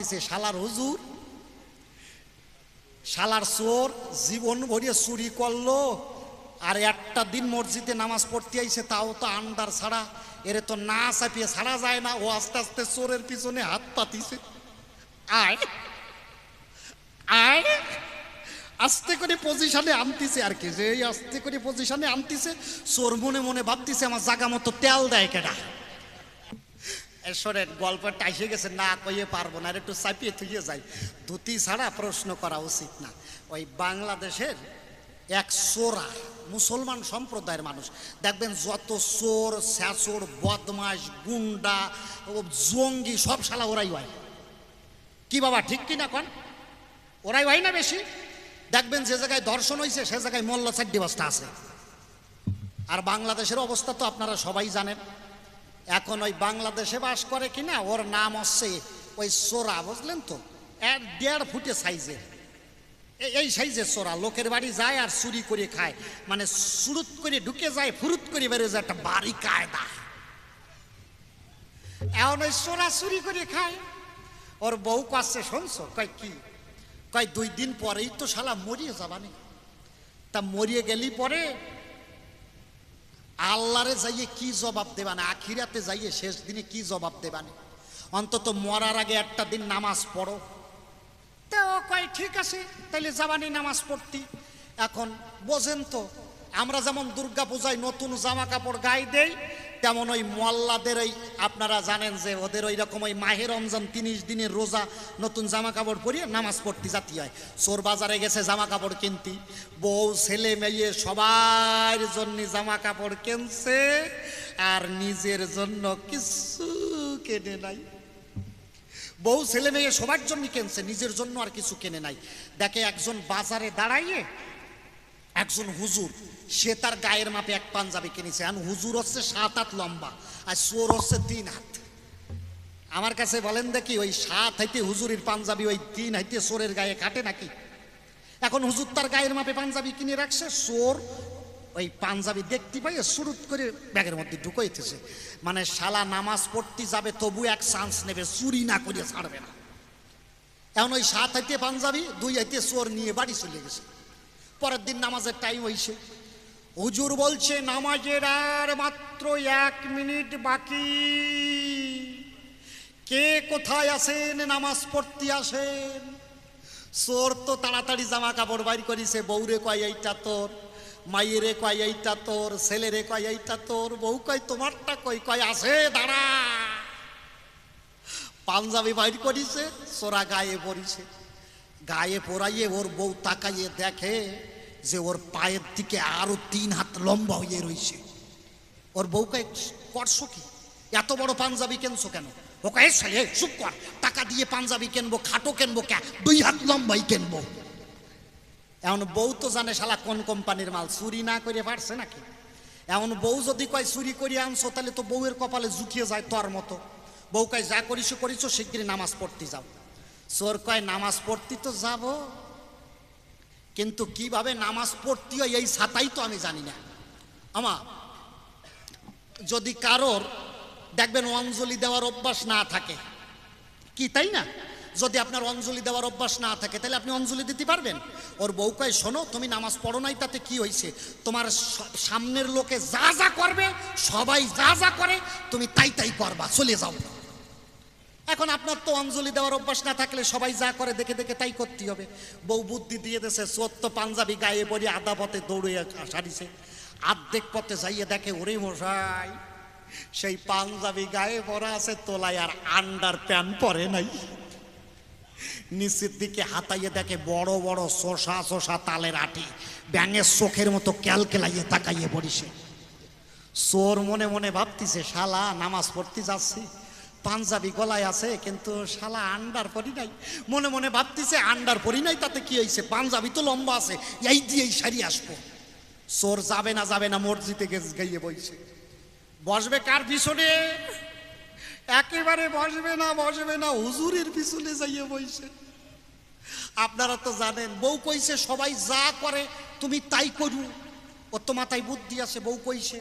শালার হুজুর, শালার চোর, জীবন ভরিয়ে চুরি করল, আর একটা দিন মসজিদে নামাজ পড়তে আইছে, তাও তো আন্ডার ছাড়া, এরে তো না চাপিয়ে ছাড়া যায় না, ও আস্তে আস্তে চোরের পিছনে হাত পাতিছে। আস্তে করে পজিশনে আনতিছে আর কি যে আস্তে করে পজিশনে আনতিছে, চোর মনে মনে ভাবতিছে, আমার জাগা মতো তেল দেয় কেডা? শোনেন, গল্পটা এসে গেছে, না কইয়ে পারব না একটু চাপিয়ে থুয়ে যাই। ধুতি ছাড়া প্রশ্ন করা উচিত না। ওই বাংলাদেশের এক সোরা মুসলমান সম্প্রদায়ের মানুষ। দেখবেন যত চোর স্যাচোর বদমাস গুন্ডা জঙ্গি, সব শালা ওরাই হয়। কি বাবা, ঠিক কি না কন? ওরাই হয় না বেশি? দেখবেন যে জায়গায় দর্শন হয়েছে সে জায়গায় মল্ল চারটি বস্তা আছে। আর বাংলাদেশের অবস্থা তো আপনারা সবাই জানেন। এখন ওই বাংলাদেশে বাস করে কিনা, ওর নাম হচ্ছে ওই সোরা, বুঝলেন তো? এক দেড় ফুটে সাইজের এ- এই সাইজের সোরা, লোকের বাড়ি যায় আর চুরি করে খায়। মানে সুরুত করে ঢুকে যায়, ফুরুত করে বেরোয় যায়, একটা বাড়ি কায়দা। এখন ওই সোরা চুরি করে খায়। ওর বউ কাছে শুনছো? কয় কি? কয় দুই দিন পরেই তো শালা মরিয়ে যাবানি। তা মরিয়ে গেলি পরে আল্লাহরে যাইয়ে কি জবাব দেবানে, আখিরাতে যাইয়ে শেষ দিনে কি জবাব দেবানে? অন্তত মরার আগে একটা দিন নামাজ পড়ো। তো কয়, ঠিক আছে, তাইলে যাবানি নামাজ পড়তি। এখন বোঝেন তো, আমরা যেমন দুর্গা পূজায় নতুন জামা কাপড় গায়ে দেই তেমন ওই মোল্লাদের ওই, আপনারা জানেন যে ওদের ওই রকম ওই মাহে রমজান তিরিশ দিনের রোজা নতুন জামা কাপড় পরিয়ে নামাজ পড়তে জাতি হয়। চোর বাজারে গেছে জামা কাপড় কিনতি। বউ, ছেলে, মেয়ে সবার জন্য জামা কাপড় কিনছে আর নিজের জন্য কিছু কেনে নাই। বউ, ছেলে, মেয়ে সবার জন্য কিনছে, নিজের জন্য আর কিছু কেনে নাই। দেখে একজন বাজারে দাঁড়াইয়ে একজন হুজুর, সে তার গায়ের মাপে এক পাঞ্জাবি কিনেছে। আর হুজুর হচ্ছে সাত হাত লম্বা, আর চোর হচ্ছে তিন হাত। আমার কাছে বলেন দেখি, ওই সাত হাইতে হুজুরের পাঞ্জাবি, ওই তিন হাইতে চোরের গায়ে কাটে নাকি? এখন হুজুর তার গায়ের মাপে পাঞ্জাবি কিনে রাখছে, চোর ওই পাঞ্জাবি দেখতে পাই শুরুত করে ব্যাগের মধ্যে ঢুকাইতেছে। মানে শালা নামাজ পড়তে যাবে, তবু এক চান্স নেবে, চুরি না করে ছাড়বে না। এখন ওই সাত হাইতে পাঞ্জাবি, দুই হাইতে চোর নিয়ে বাড়ি চলে গেছে। পরের দিন নামাজের টাইম হয়েছে হুজুর বলছে, নামাজের আর মাত্র এক মিনিট বাকি। কে কোথায় আসেন নামাজ পড়তে আসেন। চোর তো তাড়াতাড়ি জামা কাপড় বাইর করিছে, বউরে কয়, এইটা তোর। মাইয়েরে কয়, এইটা তোর। ছেলেরে কয়, এইটা তোর। বউ কয়, তোমারটা কই? কয়, আছে, দাঁড়া। পাঞ্জাবি বাইর করিছে, চোরা গায়ে পড়িছে। গায়ে পড়াইয়ে ওর বউ তাকাইয়ে দেখে যে ওর পায়ের দিকে আরও তিন হাত লম্বা হয়ে রইছে। ওর বউকে করছ কি? এত বড় পাঞ্জাবি কেনছো কেন? ওকে শালি, চুপ কর। টাকা দিয়ে পাঞ্জাবি কিনবো খাটো কিনবো কে? দুই হাত লম্বাই কিনবো। এমন বউ তো জানে শালা কোন কোম্পানির মাল চুরি না করে পারছে নাকি? এমন বউ যদি কয় চুরি করে আনছো তাহলে তো বউয়ের কপালে জুটিয়ে যায় তোর মতো। বউ কয় যা করিস করিস শিগগিরই নামাজ পড়তে যাও। চোর কয়, নামাজ পড়তে তো যাব। কিন্তু কীভাবে নামাজ পড়তে হয়, এই ছাতাই তো আমি জানি না। আমা, যদি কারোর, দেখবেন অঞ্জলি দেওয়ার অভ্যাস না থাকে। কি, তাই না? যদি আপনার অঞ্জলি দেওয়ার অভ্যাস না থাকে, তাহলে আপনি অঞ্জলি দিতে পারবেন। ওর বউ কয়, শোনো, তুমি নামাজ পড়ো নাই, তাতে কি হয়েছে তোমার সামনের লোকে যা যা করবে, সবাই যা যা করে, তুমি তাই তাই করবা, চলে যাও। এখন আপনার তো অঞ্জলি দেওয়ার অভ্যাস না থাকলে সবাই যা করে দেখে দেখে তাই করতে হবে। বউ বুদ্ধি দিয়ে দেছে সত্য পাঞ্জাবি গায়ে পরি আধা পথে দৌড়ে সারিছে। আর্ধেক পথে যাইয়ে দেখে, ওরে মশাই, সেই পাঞ্জাবি গায়ে পরা আছে, তোলায় আর আন্ডার প্যান্ট পরে নাই। নিচের দিকে হাতাইয়ে দেখে, বড় বড় শোষা শোষা তালের আটি, ব্যাঙের চোখের মতো ক্যালকেলাইয়ে তাকাইয়ে পড়িছে। চোর মনে মনে ভাবতিছে, শালা, নামাজ পড়তে যাচ্ছি পাঞ্জাবি গলায় আছে, কিন্তু শালা আন্ডার পরি নাই। মনে মনে ভাবতেছে, আন্ডার পরি নাই, তাতে কি হয়েছে পাঞ্জাবি তো লম্বা আছে, এই দিয়েই সারি আসব। চোর যাবে না যাবে না, মসজিদে গাইয়ে বইছে। বসবে কার পিছনে? একেবারে বসবে না বসবে না, হুজুরের পিছনে যাইয়ে বইছে। আপনারা তো জানেন, বউ কইছে, সবাই যা করে, তুমি তাই করু। ও তো মাথায় বুদ্ধি আছে, বউ কইছে।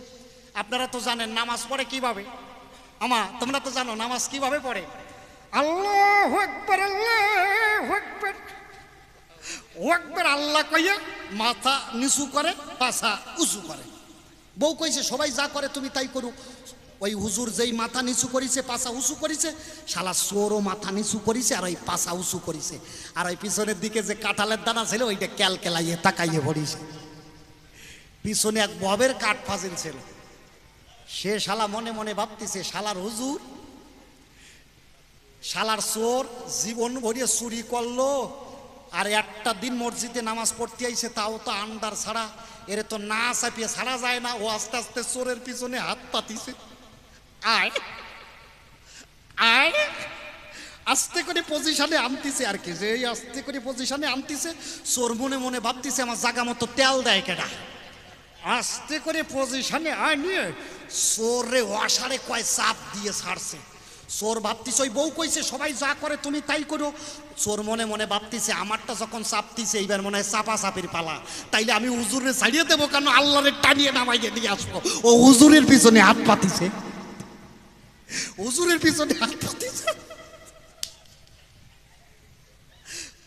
আপনারা তো জানেন, নামাজ পড়ে কীভাবে? আমা, তোমরা তো জানো নামাজ কীভাবে পড়ে। আল্লাহ একবার আল্লাহ একবার একবার আল্লাহ কইয়া মাথা নিচু করে পাশা উঁচু করে। বউ কইছে, সবাই যা করে তুমি তাই করো। ওই হুজুর যেই মাথা নিচু করিছে পাশা উঁচু করিছে, শালা সোরও মাথা নিচু করিছে আর ওই পাশা উঁচু করিছে। আর ওই পিছনের দিকে যে কাঁঠালের দানা ছিল, ওইটা ক্যাল কেলাইয়ে তাকাইয়ে পড়িছে। পিছনে এক ববের কাঠ ফাজিল ছিল। সে শালা মনে মনে ভাবতেছে, শালার হুজুর, শালার চোর জীবন ভরিয়ে চুরি করল, আর একটা দিন মসজিদে নামাজ পড়তে আইছে, তাও তো আন্ডার ছাড়া, এর তো না চাপিয়ে ছাড়া যায় না, ও আস্তে আস্তে চোরের পিছনে হাত পাতিছে। আয় আয়, আস্তে করে পজিশনে আনতিছে আর কি যে আস্তে করে পজিশনে আনতিছে, চোর মনে মনে ভাবতিছে, আমার জাগা মতো তেল দেয় কেডা? আস্তে করে পজিশনে আয়, নিয়ে চোরে ওয়াসারে কয় চাপ দিয়ে ছাড়ছে। চোর ভাবতিস ওই বউ কইছে, সবাই যা করে তুমি তাই করো। চোর মনে মনে ভাবতিছে, আমারটা যখন চাপতিছে এইবার মনে হয় চাপা চাপির পালা। তাইলে আমি হুজুরে ছাড়িয়ে দেবো কেন? আল্লাহরে টানিয়ে নামাইয়ে দিয়ে আসব। ও হুজুরের পিছনে হাত পাতিছে। হুজুরের পিছনে হাত পাতিছে।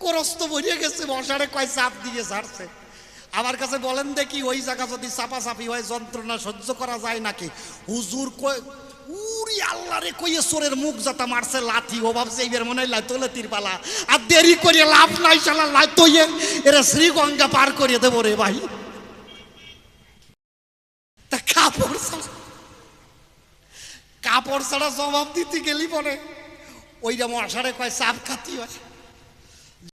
করস্ত বইয়ে গেছে মশারে কয় চাপ দিয়ে ছাড়ছে। আমার কাছে বলেন দেখি, ওই জায়গা যদি চাপাচাপি হয়, যন্ত্রণা সহ্য করা যায় নাকি? হুজুর উরি আল্লাহ রে, কইয়ে সোরের মুখ যাতা মারছে লাথি ও ভাবছে, এইবার মনে হয় লাইতলে তিরপালা আর দেরি করে লাভ নাই, শালা, লাইতইয়ে, এরা শ্রীগঙ্গা পার করে দেবো রে ভাই। তা কাপড় ছাড়া কাপড় ছাড়া জবাব দিতে গেলি পরে। ওইটা মশারে কয়, চাপ খাতি হয়।